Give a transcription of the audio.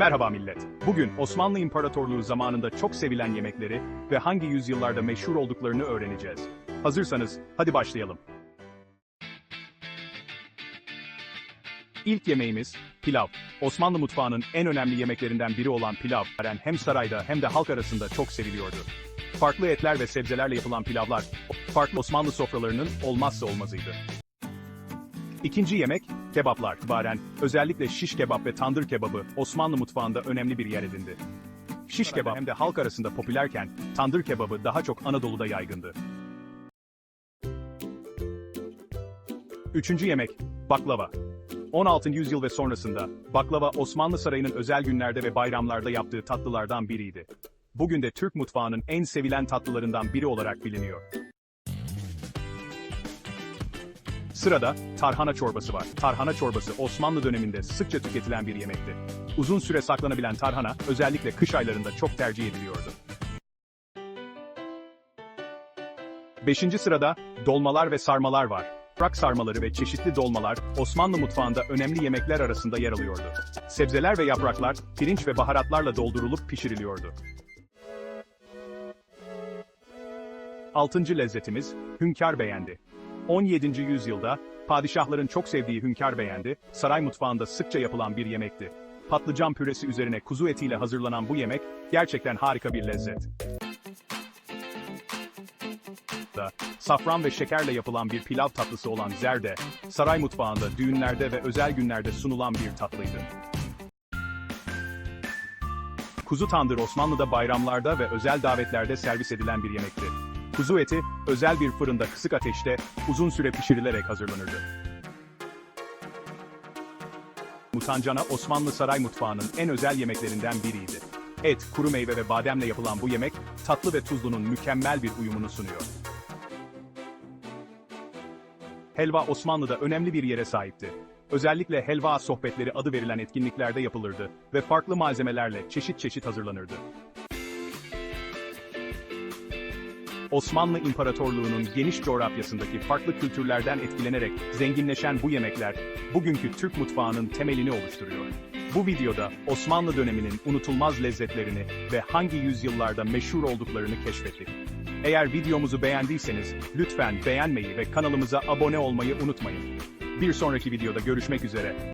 Merhaba millet. Bugün Osmanlı İmparatorluğu zamanında çok sevilen yemekleri ve hangi yüzyıllarda meşhur olduklarını öğreneceğiz. Hazırsanız hadi başlayalım. İlk yemeğimiz pilav. Osmanlı mutfağının en önemli yemeklerinden biri olan pilav, hem sarayda hem de halk arasında çok seviliyordu. Farklı etler ve sebzelerle yapılan pilavlar, farklı Osmanlı sofralarının olmazsa olmazıydı. İkinci yemek, kebaplar. Baren, özellikle şiş kebap ve tandır kebabı Osmanlı mutfağında önemli bir yer edindi. Şiş kebap hem de halk arasında popülerken, tandır kebabı daha çok Anadolu'da yaygındı. Üçüncü yemek, baklava. 16. yüzyıl ve sonrasında, baklava Osmanlı Sarayı'nın özel günlerde ve bayramlarda yaptığı tatlılardan biriydi. Bugün de Türk mutfağının en sevilen tatlılarından biri olarak biliniyor. Sırada tarhana çorbası var. Tarhana çorbası Osmanlı döneminde sıkça tüketilen bir yemekti. Uzun süre saklanabilen tarhana özellikle kış aylarında çok tercih ediliyordu. Beşinci sırada dolmalar ve sarmalar var. Yaprak sarmaları ve çeşitli dolmalar Osmanlı mutfağında önemli yemekler arasında yer alıyordu. Sebzeler ve yapraklar pirinç ve baharatlarla doldurulup pişiriliyordu. Altıncı lezzetimiz hünkâr beğendi. 17. yüzyılda padişahların çok sevdiği hünkâr beğendi, saray mutfağında sıkça yapılan bir yemekti. Patlıcan püresi üzerine kuzu etiyle hazırlanan bu yemek gerçekten harika bir lezzet. Da, safran ve şekerle yapılan bir pilav tatlısı olan zerde, saray mutfağında düğünlerde ve özel günlerde sunulan bir tatlıydı. Kuzu tandır Osmanlı'da bayramlarda ve özel davetlerde servis edilen bir yemekti. Kuzu eti, özel bir fırında kısık ateşte uzun süre pişirilerek hazırlanırdı. Mutancana Osmanlı saray mutfağının en özel yemeklerinden biriydi. Et, kuru meyve ve bademle yapılan bu yemek, tatlı ve tuzlunun mükemmel bir uyumunu sunuyor. Helva Osmanlı'da önemli bir yere sahipti. Özellikle helva sohbetleri adı verilen etkinliklerde yapılırdı ve farklı malzemelerle çeşit çeşit hazırlanırdı. Osmanlı İmparatorluğu'nun geniş coğrafyasındaki farklı kültürlerden etkilenerek zenginleşen bu yemekler, bugünkü Türk mutfağının temelini oluşturuyor. Bu videoda Osmanlı döneminin unutulmaz lezzetlerini ve hangi yüzyıllarda meşhur olduklarını keşfettik. Eğer videomuzu beğendiyseniz lütfen beğenmeyi ve kanalımıza abone olmayı unutmayın. Bir sonraki videoda görüşmek üzere.